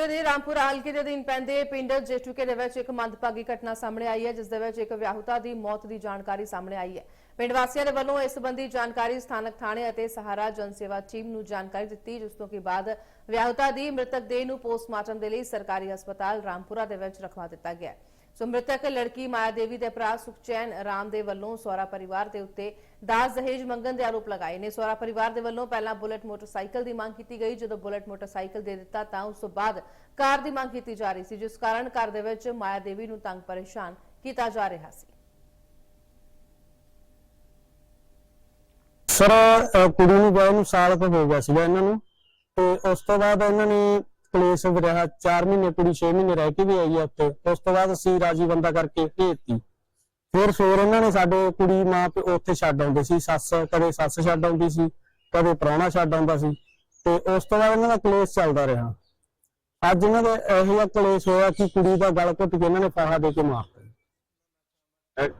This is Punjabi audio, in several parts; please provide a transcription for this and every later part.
ਜ਼ਿਲ੍ਹੇ ਦੇ ਰਾਮਪੁਰਾ ਹਲਕੇ ਦੇ ਅਧੀਨ ਪੈਂਦੇ ਪਿੰਡ ਜੇਠੂਕੇ ਦੇ ਵਿੱਚ ਇੱਕ ਮੰਦਭਾਗੀ ਘਟਨਾ ਸਾਹਮਣੇ ਆਈ ਹੈ, ਜਿਸ ਦੇ ਵਿੱਚ ਇੱਕ ਵਿਆਹੁਤਾ ਦੀ ਮੌਤ ਦੀ ਜਾਣਕਾਰੀ ਸਾਹਮਣੇ ਆਈ ਹੈ। ਪਿੰਡ ਵਾਸੀਆਂ ਦੇ ਵੱਲੋਂ ਇਸ ਸੰਬੰਧੀ ਜਾਣਕਾਰੀ ਸਥਾਨਕ ਥਾਣੇ ਅਤੇ ਸਹਾਰਾ ਜਨ ਸੇਵਾ ਟੀਮ ਨੂੰ ਜਾਣਕਾਰੀ ਦਿੱਤੀ, ਜਿਸ ਤੋਂ ਕਿ ਬਾਅਦ ਵਿਆਹੁਤਾ ਦੀ ਮ੍ਰਿਤਕ ਦੇਹ ਨੂੰ ਪੋਸਟਮਾਰਟਮ ਦੇ ਲਈ ਸਰਕਾਰੀ ਹਸਪਤਾਲ ਰਾਮਪੁਰਾ ਦੇ ਵਿੱਚ ਰਖਵਾ ਦਿੱਤਾ ਗਿਆ ਸੋ ਮ੍ਰਿਤਕ ਲੜਕੀ ਮਾਇਆ ਦੇ ਭਰਾ ਸੁਖਚੈਨ ਰਾਮ ਦੇ ਵੱਲੋਂ ਸਹੁਰਾ ਪਰਿਵਾਰ ਦੇ ਉੱਤੇ ਦਾਜ ਦਹੇਜ ਮੰਗਣ ਦੇ ਆਰੋਪ ਲਗਾਏ ਨੇ। ਸਹੁਰਾ ਪਰਿਵਾਰ ਦੇ ਵੱਲੋਂ ਪਹਿਲਾਂ ਬੁਲਟ ਮੋਟਰਸਾਈਕਲ ਦੀ ਮੰਗ ਕੀਤੀ ਗਈ। ਜਦੋਂ ਬੁਲਟ ਮੋਟਰਸਾਈਕਲ ਦੇ ਦਿੱਤਾ ਤਾਂ ਉਸ ਤੋਂ ਬਾਅਦ ਕਾਰ ਦੀ ਮੰਗ ਕੀਤੀ ਜਾ ਰਹੀ ਸੀ, ਜਿਸ ਕਾਰਨ ਘਰ ਦੇ ਵਿੱਚ ਮਾਇਆ ਨੂੰ ਤੰਗ ਪਰੇਸ਼ਾਨ ਕੀਤਾ ਜਾ ਰਿਹਾ ਸੀ। ਸਰ ਕੁੜੀ ਨੂੰ ਗਏ ਨੂੰ ਸਾਲ ਕੁ ਹੋ ਗਿਆ ਸੀਗਾ ਇਹਨਾਂ ਨੂੰ ਤੇ ਉਸ ਤੋਂ ਬਾਅਦ ਇਹਨਾਂ ਨੇ ਕਲੇਸ਼ ਰਿਹਾ 4 ਮਹੀਨੇ ਕੁੜੀ 6 ਮਹੀਨੇ ਰਹਿ ਕੇ ਵੀ ਆਈ ਆ ਉੱਥੇ। ਉਸ ਤੋਂ ਬਾਅਦ ਅਸੀਂ ਰਾਜੀ ਬੰਦਾ ਕਰਕੇ ਭੇਜਤੀ। ਫਿਰ ਫਿਰ ਇਹਨਾਂ ਨੇ ਸਾਡੇ ਕੁੜੀ ਮਾਂ ਪਿਓ ਉੱਥੇ ਛੱਡ ਆਉਂਦੇ ਸੀ। ਸੱਸ ਕਦੇ ਸੱਸ ਛੱਡ ਆਉਂਦੀ ਸੀ ਕਦੇ ਪ੍ਰਾਹੁਣਾ ਛੱਡ ਆਉਂਦਾ ਸੀ। ਤੇ ਉਸ ਤੋਂ ਬਾਅਦ ਇਹਨਾਂ ਦਾ ਕਲੇਸ਼ ਚੱਲਦਾ ਰਿਹਾ। ਅੱਜ ਇਹਨਾਂ ਦਾ ਇਹੋ ਜਿਹਾ ਕਲੇਸ਼ ਹੋਇਆ ਕਿ ਕੁੜੀ ਦਾ ਗਲ ਘੁੱਟ ਕੇ ਇਹਨਾਂ ਨੇ ਫਾਹਾ ਦੇ ਕੇ ਮਾਰਤਾ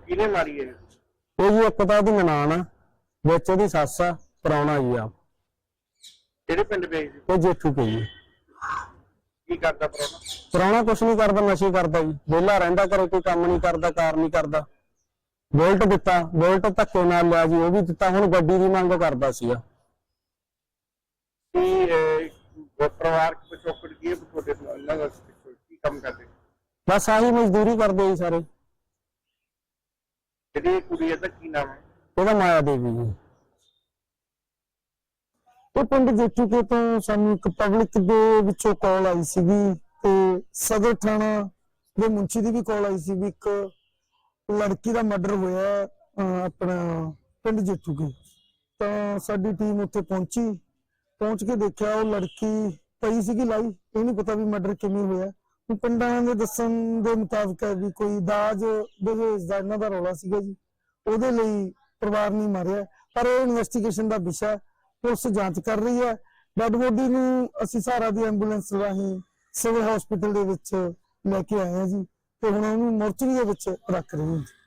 ਕਿਹਨੇ ਮਾਰੀ ਹੈ ਉਹ ਜੀ ਇੱਕ ਤਾਂ ਉਹਦੀ ਨਨਾਣ ਆ ਵਿੱਚ ਉਹਦੀ ਸੱਸ ਆ ਪ੍ਰਾਹੁਣਾ ਜੀ ਆ। ਕਿਹੜੇ ਪਿੰਡ ਵੇਚ ਉਹ ਜੇਠੂ ਜੀ। ਕੀ ਕਰਦਾ ਪਰੋਣਾ? ਪ੍ਰਾਹੁਣਾ ਕੁਛ ਨਹੀਂ ਕਰਦਾ ਨਸ਼ੇ ਕਰਦਾ ਜੀ। ਵਿਹਲਾ ਰਹਿੰਦਾ ਘਰੇ ਕੋਈ ਕੰਮ ਨਹੀਂ ਕਰਦਾ ਕਾਰ ਨਹੀਂ ਕਰਦਾ। ਬੋਲਟ ਦਿੱਤਾ ਬੋਲਟ ਧੱਕੇ ਨਾਲ ਲਿਆ ਜੀ ਉਹ ਵੀ ਦਿੱਤਾ ਹੁਣ ਗੱਡੀ ਦੀ ਮੰਗ ਕਰਦਾ ਸੀਗਾ। ਕੀ ਅਹ, ਪਰਿਵਾਰ ਪਿਛੋਕੜ ਕੀ ਹੈ ਤੁਹਾਡੇ ਨਾਲ ਇਹਨਾਂ ਦਾ ਪਿੱਛੋਂ ਕੀ ਕੰਮ ਕਰਦੇ? ਬਸ ਆਹੀ ਮਜ਼ਦੂਰੀ ਕਰਦੇ ਜੀ ਸਾਰੇ। ਜਿਹੜੀ ਇਹ ਕੁੜੀ ਹੈ ਕੀ ਨਾਮ ਹੈ? ਉਹਦਾ ਮਾਇਆ ਦੇਵੀ ਜੀ। ਇਹ ਪਿੰਡ ਜੇਠੂ ਕੇ ਤੋਂ ਸਾਨੂੰ ਇੱਕ ਪਬਲਿਕ ਦੇ ਵਿੱਚੋਂ ਕਾਲ ਆਈ ਸੀਗੀ ਤੇ ਸਦਰ ਥਾਣਾ ਦੇ ਮੁੰਚੀ ਦੀ ਵੀ ਕਾਲ ਆਈ ਸੀ ਵੀ ਇੱਕ ਲੜਕੀ ਦਾ ਮਰਡਰ ਹੋਇਆ ਆਪਣਾ ਪਿੰਡ ਜੇਠੂ ਕੇ। ਤਾਂ ਸਾਡੀ ਟੀਮ ਉੱਥੇ ਪਹੁੰਚੀ, ਪਹੁੰਚ ਕੇ ਦੇਖਿਆ ਉਹ ਲੜਕੀ ਪਈ ਸੀਗੀ ਲਾਈ, ਇਹ ਨਹੀਂ ਪਤਾ ਵੀ ਮਰਡਰ ਕਿਵੇਂ ਹੋਇਆ। ਪਿੰਡਾਂ ਦੇ ਦੱਸਣ ਦੇ ਮੁਤਾਬਕ ਵੀ ਕੋਈ ਦਾਜ ਦਹੇਜ ਦਾ ਇਹਨਾਂ ਦਾ ਰੌਲਾ ਸੀਗਾ ਜੀ। ਉਹਦੇ ਲਈ ਪਰਿਵਾਰ ਨਹੀਂ ਮਾਰਿਆ, ਪਰ ਇਹ ਇਨਵੈਸਟੀਗੇਸ਼ਨ ਦਾ ਵਿਸ਼ਾ ਹੈ। ਪੁਲਿਸ ਜਾਂਚ ਕਰ ਰਹੀ ਹੈ। ਡੈਡ ਬੋਡੀ ਨੂੰ ਅਸੀਂ ਸਹਾਰਾ ਦੀ ਐਂਬੂਲੈਂਸ ਰਾਹੀਂ ਸਿਵਲ ਹਸਪੀਟਲ ਦੇ ਵਿੱਚ ਲੈ ਕੇ ਆਏ ਹਾਂ ਜੀ ਤੇ ਹੁਣ ਉਹਨੂੰ ਮੋਰਚਰੀ ਦੇ ਵਿੱਚ ਰੱਖ ਰਹੇ ਹਾਂ ਜੀ।